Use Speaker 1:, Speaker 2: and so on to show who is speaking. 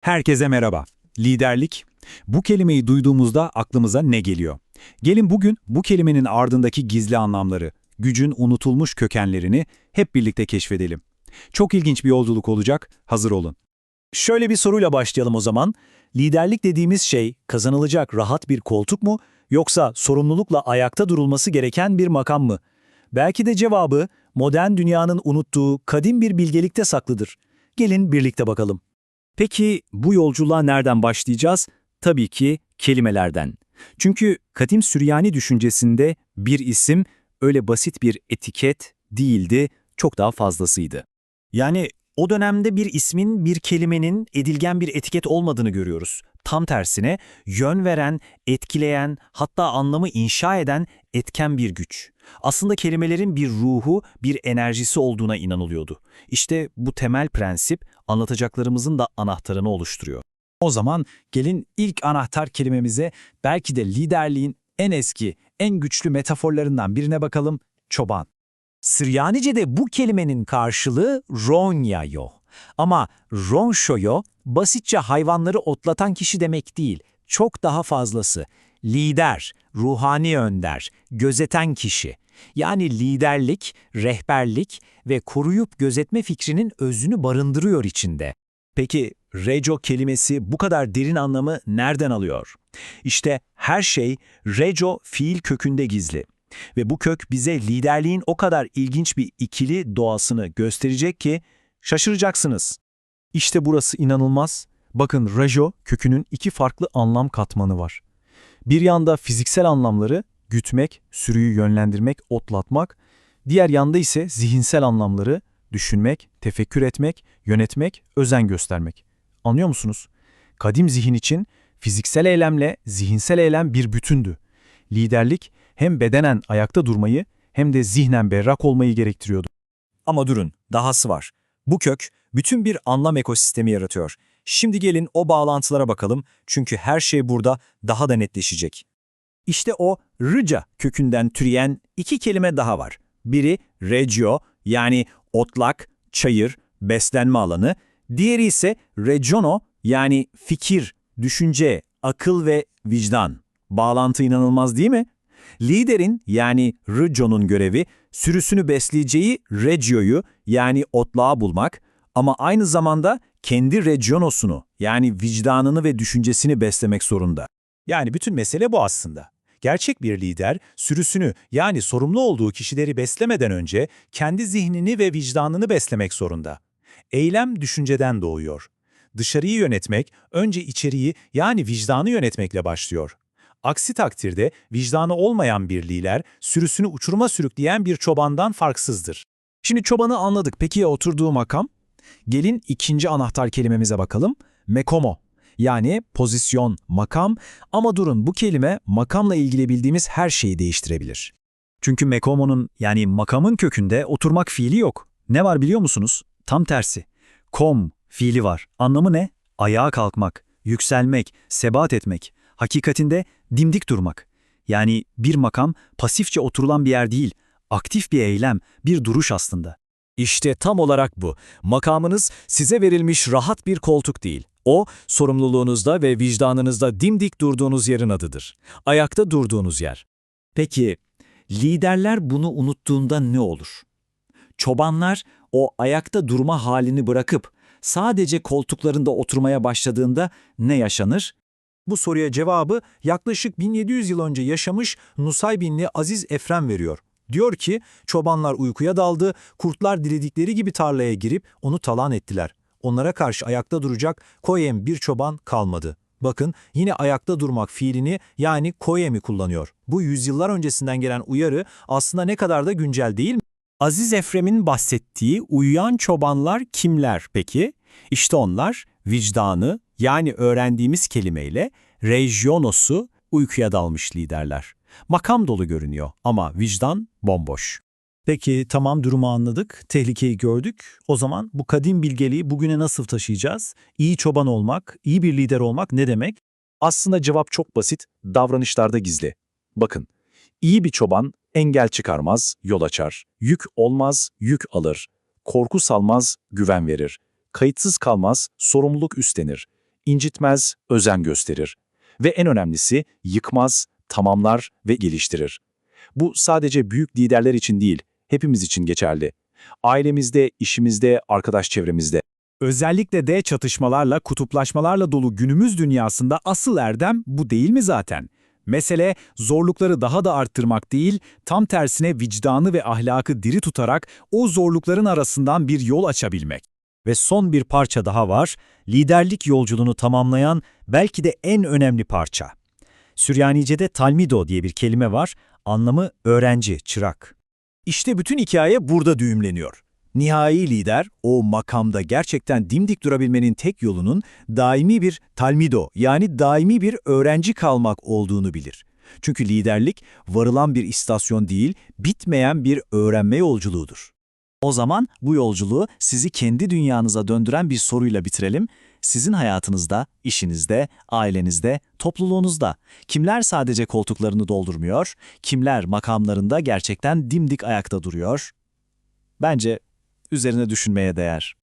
Speaker 1: Herkese merhaba. Liderlik. Bu kelimeyi duyduğumuzda aklımıza ne geliyor? Gelin bugün bu kelimenin ardındaki gizli anlamları, gücün unutulmuş kökenlerini hep birlikte keşfedelim. Çok ilginç bir yolculuk olacak, hazır olun.
Speaker 2: Şöyle bir soruyla başlayalım o zaman. Liderlik dediğimiz şey kazanılacak rahat bir koltuk mu yoksa sorumlulukla ayakta durulması gereken bir makam mı? Belki de cevabı modern dünyanın unuttuğu kadim bir bilgelikte saklıdır. Gelin birlikte bakalım. Peki bu yolculuğa nereden başlayacağız? Tabii ki kelimelerden. Çünkü kadim Süryani düşüncesinde bir isim öyle basit bir etiket değildi, çok daha fazlasıydı. Yani o dönemde bir ismin, bir kelimenin edilgen bir etiket olmadığını görüyoruz. Tam tersine yön veren, etkileyen, hatta anlamı inşa eden etken bir güç. Aslında kelimelerin bir ruhu, bir enerjisi olduğuna inanılıyordu. İşte bu temel prensip anlatacaklarımızın da anahtarını oluşturuyor.
Speaker 3: O zaman gelin ilk anahtar kelimemize belki de liderliğin en eski, en güçlü metaforlarından birine bakalım, çoban.
Speaker 2: Süryanice'de bu kelimenin karşılığı ronyayo. Ama ronshoyo basitçe hayvanları otlatan kişi demek değil, çok daha fazlası. Lider, ruhani önder, gözeten kişi. Yani liderlik, rehberlik ve koruyup gözetme fikrinin özünü barındırıyor içinde. Peki reco kelimesi bu kadar derin anlamı nereden alıyor? İşte her şey reco fiil kökünde gizli. Ve bu kök bize liderliğin o kadar ilginç bir ikili doğasını gösterecek ki şaşıracaksınız.
Speaker 3: İşte burası inanılmaz. Bakın rejo kökünün iki farklı anlam katmanı var. Bir yanda fiziksel anlamları, gütmek, sürüyü yönlendirmek, otlatmak. Diğer yanda ise zihinsel anlamları, düşünmek, tefekkür etmek, yönetmek, özen göstermek. Anlıyor musunuz? Kadim zihin için fiziksel eylemle zihinsel eylem bir bütündü. Liderlik hem bedenen ayakta durmayı hem de zihnen berrak olmayı gerektiriyordu.
Speaker 2: Ama durun, dahası var. Bu kök bütün bir anlam ekosistemi yaratıyor. Şimdi gelin o bağlantılara bakalım çünkü her şey burada daha da netleşecek. İşte o rıca kökünden türeyen iki kelime daha var. Biri regio yani otlak, çayır, beslenme alanı. Diğeri ise regiono yani fikir, düşünce, akıl ve vicdan. Bağlantı inanılmaz değil mi? Liderin yani Rıco'nun görevi sürüsünü besleyeceği Regio'yu yani otlağı bulmak ama aynı zamanda kendi Regionos'unu yani vicdanını ve düşüncesini beslemek zorunda.
Speaker 4: Yani bütün mesele bu aslında. Gerçek bir lider, sürüsünü yani sorumlu olduğu kişileri beslemeden önce kendi zihnini ve vicdanını beslemek zorunda. Eylem düşünceden doğuyor. Dışarıyı yönetmek, önce içeriği yani vicdanı yönetmekle başlıyor. Aksi takdirde vicdanı olmayan bir lider, sürüsünü uçuruma sürükleyen bir çobandan farksızdır.
Speaker 3: Şimdi çobanı anladık. Peki ya oturduğu makam? Gelin ikinci anahtar kelimemize bakalım. Mekomo. Yani pozisyon, makam ama durun bu kelime makamla ilgili bildiğimiz her şeyi değiştirebilir.
Speaker 2: Çünkü mekomonun yani makamın kökünde oturmak fiili yok. Ne var biliyor musunuz? Tam tersi. Kom fiili var. Anlamı ne? Ayağa kalkmak, yükselmek, sebat etmek. Hakikatinde dimdik durmak. Yani bir makam pasifçe oturulan bir yer değil, aktif bir eylem, bir duruş aslında.
Speaker 5: İşte tam olarak bu. Makamınız size verilmiş rahat bir koltuk değil. O, sorumluluğunuzda ve vicdanınızda dimdik durduğunuz yerin adıdır. Ayakta durduğunuz yer.
Speaker 2: Peki, liderler bunu unuttuğunda ne olur? Çobanlar o ayakta durma halini bırakıp sadece koltuklarında oturmaya başladığında ne yaşanır?
Speaker 4: Bu soruya cevabı yaklaşık 1700 yıl önce yaşamış Nusaybinli Aziz Efrem veriyor. Diyor ki, çobanlar uykuya daldı, kurtlar diledikleri gibi tarlaya girip onu talan ettiler. Onlara karşı ayakta duracak koyem bir çoban kalmadı. Bakın yine ayakta durmak fiilini yani koyemi kullanıyor. Bu yüzyıllar öncesinden gelen uyarı aslında ne kadar da güncel değil mi?
Speaker 2: Aziz Efrem'in bahsettiği uyuyan çobanlar kimler peki? İşte onlar vicdanı yani öğrendiğimiz kelimeyle regionosu uykuya dalmış liderler. Makam dolu görünüyor ama vicdan bomboş.
Speaker 4: Peki tamam durumu anladık, tehlikeyi gördük. O zaman bu kadim bilgeliği bugüne nasıl taşıyacağız? İyi çoban olmak, iyi bir lider olmak ne demek? Aslında cevap çok basit, davranışlarda gizli. Bakın, iyi bir çoban engel çıkarmaz, yol açar. Yük olmaz, yük alır. Korku salmaz, güven verir. Kayıtsız kalmaz, sorumluluk üstlenir.
Speaker 6: incitmez, özen gösterir. Ve en önemlisi yıkmaz, tamamlar ve geliştirir. Bu sadece büyük liderler için değil, hepimiz için geçerli. Ailemizde, işimizde, arkadaş çevremizde.
Speaker 1: Özellikle de çatışmalarla, kutuplaşmalarla dolu günümüz dünyasında asıl erdem bu değil mi zaten? Mesele zorlukları daha da arttırmak değil, tam tersine vicdanı ve ahlakı diri tutarak o zorlukların arasından bir yol açabilmek.
Speaker 2: Ve son bir parça daha var, liderlik yolculuğunu tamamlayan belki de en önemli parça. Süryanice'de talmido diye bir kelime var, anlamı öğrenci, çırak. İşte bütün hikaye burada düğümleniyor. Nihai lider, o makamda gerçekten dimdik durabilmenin tek yolunun daimi bir talmido yani daimi bir öğrenci kalmak olduğunu bilir. Çünkü liderlik varılan bir istasyon değil, bitmeyen bir öğrenme yolculuğudur. O zaman bu yolculuğu sizi kendi dünyanıza döndüren bir soruyla bitirelim. Sizin hayatınızda, işinizde, ailenizde, topluluğunuzda kimler sadece koltuklarını doldurmuyor, kimler makamlarında gerçekten dimdik ayakta duruyor? Bence üzerine düşünmeye değer.